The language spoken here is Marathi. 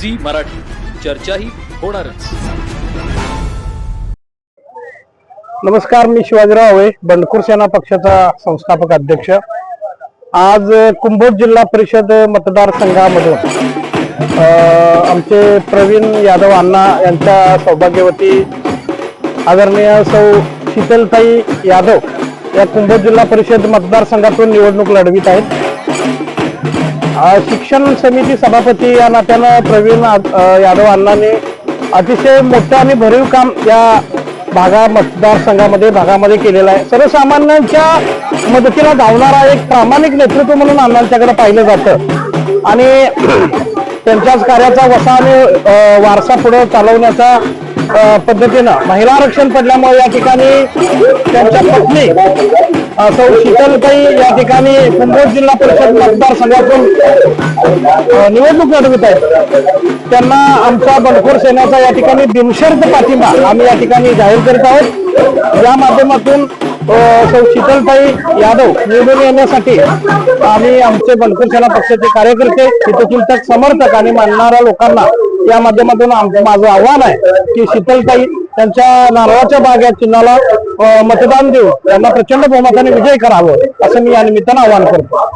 झी मराठी. चर्चाही होणारच. नमस्कार मी शिवाजीराव आहे बंडखोर सेना पक्षाचा संस्थापक अध्यक्ष. आज कुंभोज जिल्हा परिषद मतदारसंघामधून आमचे प्रवीण यादव अण्णा यांच्या सौभाग्यवती आदरणीय सौ शीतलताई यादव या कुंभोज जिल्हा परिषद मतदारसंघातून निवडणूक लढवित आहेत. शिक्षण समिती सभापती या नात्यानं प्रवीण यादव अण्णांनी अतिशय मोठं आणि भरीव काम या भागा मतदारसंघामध्ये भागामध्ये केलेलं आहे. सर्वसामान्यांच्या मदतीला धावणारा एक प्रामाणिक नेतृत्व म्हणून अण्णांच्याकडे पाहिलं जातं. आणि त्यांच्याच कार्याचा वसा आणि वारसा पुढे चालवण्याचा पद्धतीनं महिला आरक्षण पडल्यामुळे या ठिकाणी त्यांच्या पत्नी सौ शीतलताई या ठिकाणी कुंभोज जिल्हा परिषद मतदारसंघातून निवडणूक लढवित आहेत. त्यांना आमचा बंडखोर सेनेचा या ठिकाणी बिनशर्त पाठिंबा आम्ही या ठिकाणी जाहीर करीत आहोत. या माध्यमातून सौ शीतलताई यादव निवडून येण्यासाठी आम्ही आमचे बंडखोर सेना पक्षाचे कार्यकर्ते हितचिंतक समर्थक आणि मानणाऱ्या लोकांना या माध्यमातून आमचं माझं आव्हान आहे की शीतलताई त्यांच्या नारळाच्या बाग या चिन्हाला मतदान देऊन त्यांना प्रचंड बहुमताने विजय करावं असं मी या निमित्तानं आवाहन करतो.